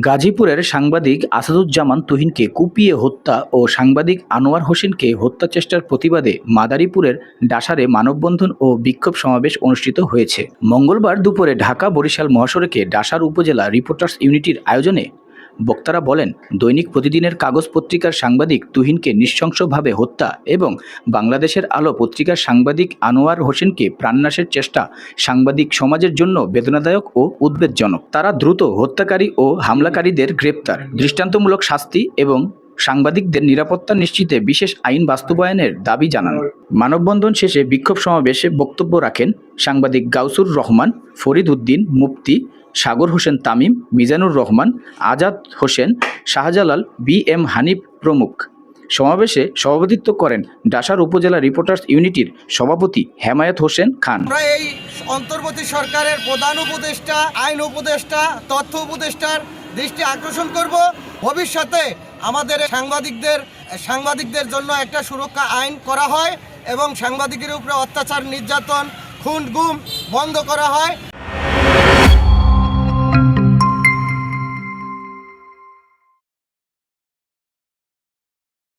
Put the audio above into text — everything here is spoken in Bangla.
গাজীপুরের সাংবাদিক আসাদুজ্জামান তুহিনকে কুপিয়ে হত্যা ও সাংবাদিক আনোয়ার হোসেনকে হত্যা চেষ্টার প্রতিবাদে মাদারীপুরের ডাসারে মানববন্ধন ও বিক্ষোভ সমাবেশ অনুষ্ঠিত হয়েছে। মঙ্গলবার দুপুরে ঢাকা বরিশাল মহাসড়কে ডাসার উপজেলা রিপোর্টার্স ইউনিটির আয়োজনে বক্তারা বলেন, দৈনিক প্রতিদিনের কাগজ পত্রিকার সাংবাদিক তুহিনকে নৃশংসভাবে হত্যা এবং বাংলাদেশের আলো পত্রিকার সাংবাদিক আনোয়ার হোসেনকে প্রাণনাশের চেষ্টা সাংবাদিক সমাজের জন্য বেদনাদায়ক ও উদ্বেগজনক। তারা দ্রুত হত্যাকারী ও হামলাকারীদের গ্রেপ্তার। দৃষ্টান্তমূলক শাস্তি এবং সাংবাদিকদের নিরাপত্তা নিশ্চিতে বিশেষ আইন বাস্তবায়নের দাবি জানান। মানববন্ধন শেষে বিক্ষোভ সমাবেশে বক্তব্য রাখেন সাংবাদিক গাউসুর রহমান, ফরিদ উদ্দিন, মুফতি সাগর হোসেন তামিম, মিজানুর রহমান, আজাদ হোসেন, শাহজালাল, বি এম হানিফ প্রমুখ। সমাবেশে সভাপতিত্ব করেন ডাসার উপজেলা রিপোর্টার্স ইউনিটির সভাপতি হেমায়ত হোসেন খান। এই অন্তর্বর্তী সরকারের প্রধান উপদেষ্টা, আইন উপদেষ্টা, তথ্য উপদেষ্টার দৃষ্টি আকর্ষণ করব। ভবিষ্যতে আমাদের সাংবাদিকদের সাংবাদিকদের জন্য একটা সুরক্ষা আইন করা হয় এবং সাংবাদিকের উপরে অত্যাচার, নির্যাতন, খুন, গুম বন্ধ করা হয়।